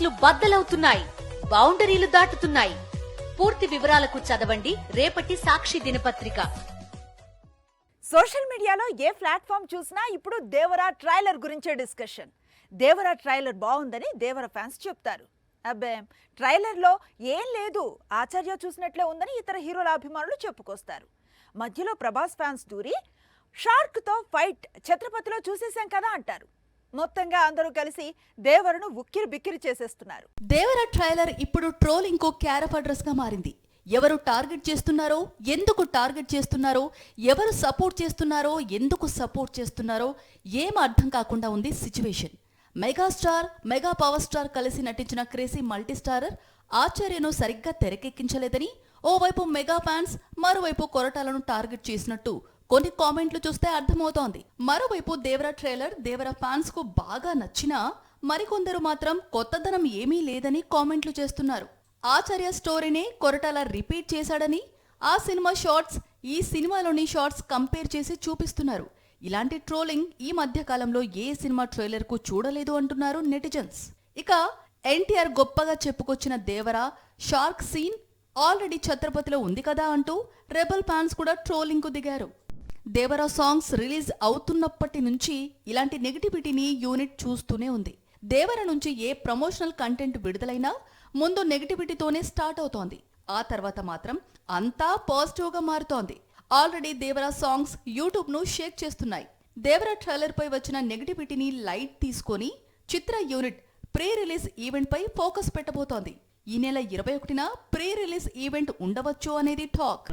ఫైట్స్లు బద్దలవుతున్నాయి బౌండరీలు దాటుతున్నాయి. పూర్తి వివరాలకు చదవండి రేపటి సాక్షి దినపత్రిక. సోషల్ మీడియాలో ఏ ప్లాట్ఫామ్ చూసినా ఇప్పుడు దేవరా ట్రైలర్ గురించే డిస్కషన్. దేవరా ట్రైలర్ బాగుందని దేవర ఫ్యాన్స్ చెప్తారు. అబ్బే ట్రైలర్లో ఏం లేదు ఆచార్య చూసినట్లే ఉందని ఇతర హీరోల అభిమానులు చెప్పుకొస్తారు. మధ్యలో ప్రభాస్ ఫ్యాన్స్ దూరి షార్క్తో ఫైట్ ఛత్రపతిలో చూసేశాం కదా అంటారు. మొత్తంగా అందరూ కలిసి దేవరను ఉక్కిరి బిక్కిరి చేసేస్తున్నారు. దేవర ట్రైలర్ ఇప్పుడు ట్రోలింగ్కు క్యారఫ్ అడ్రస్గా మారింది. ఎవరు టార్గెట్ చేస్తున్నారో ఎందుకు టార్గెట్ చేస్తున్నారో ఎవరు సపోర్ట్ చేస్తున్నారో ఎందుకు సపోర్ట్ చేస్తున్నారో ఏం అర్థం కాకుండా ఉంది situation. Megastar mega power star కలిసి నటించిన క్రేజీ మల్టీస్టారర్ ఆచార్యను సరిగ్గా తెరకెక్కించలేదని ఓవైపు మెగా ఫ్యాన్స్ మరోవైపు కొరటాలను టార్గెట్ చేసినట్టు కొన్ని కామెంట్లు చూస్తే అర్థమవుతోంది. మరోవైపు దేవర ట్రైలర్ దేవర ఫ్యాన్స్కు బాగా నచ్చినా మరికొందరు మాత్రం కొత్తదనం ఏమీ లేదని కామెంట్లు చేస్తున్నారు. ఆచార్య స్టోరీనే కొరటాల రిపీట్ చేశాడని ఆ సినిమా షార్ట్స్ ఈ సినిమాలోని షార్ట్స్ కంపేర్ చేసి చూపిస్తున్నారు. ఇలాంటి ట్రోలింగ్ ఈ మధ్య కాలంలో ఏ సినిమా ట్రైలర్కు చూడలేదు అంటున్నారు నెటిజన్స్. ఇక ఎన్టీఆర్ గొప్పగా చెప్పుకొచ్చిన దేవర షార్క్ సీన్ ఆల్రెడీ ఛత్రపతిలో ఉంది కదా అంటూ రెబల్ ఫ్యాన్స్ కూడా ట్రోలింగ్కు దిగారు. దేవరా సాంగ్స్ రిలీజ్ అవుతున్నప్పటి నుంచి ఇలాంటి నెగిటివిటీని యూనిట్ చూస్తూనే ఉంది. దేవర నుంచి ఏ ప్రమోషనల్ కంటెంట్ విడుదలైనా ముందు నెగిటివిటీతోనే స్టార్ట్ అవుతోంది. ఆ తర్వాత మాత్రం అంతా పాజిటివ్గా మారుతోంది. ఆల్రెడీ దేవరా సాంగ్స్ యూట్యూబ్ను షేక్ చేస్తున్నాయి. దేవరా ట్రైలర్ పై వచ్చిన నెగిటివిటీని లైట్ తీసుకొని చిత్ర యూనిట్ ప్రీ రిలీజ్ ఈవెంట్పై ఫోకస్ పెట్టబోతోంది. ఈ నెల ఇరవై ఒకటిన ప్రీ రిలీజ్ ఈవెంట్ ఉండవచ్చు అనేది టాక్.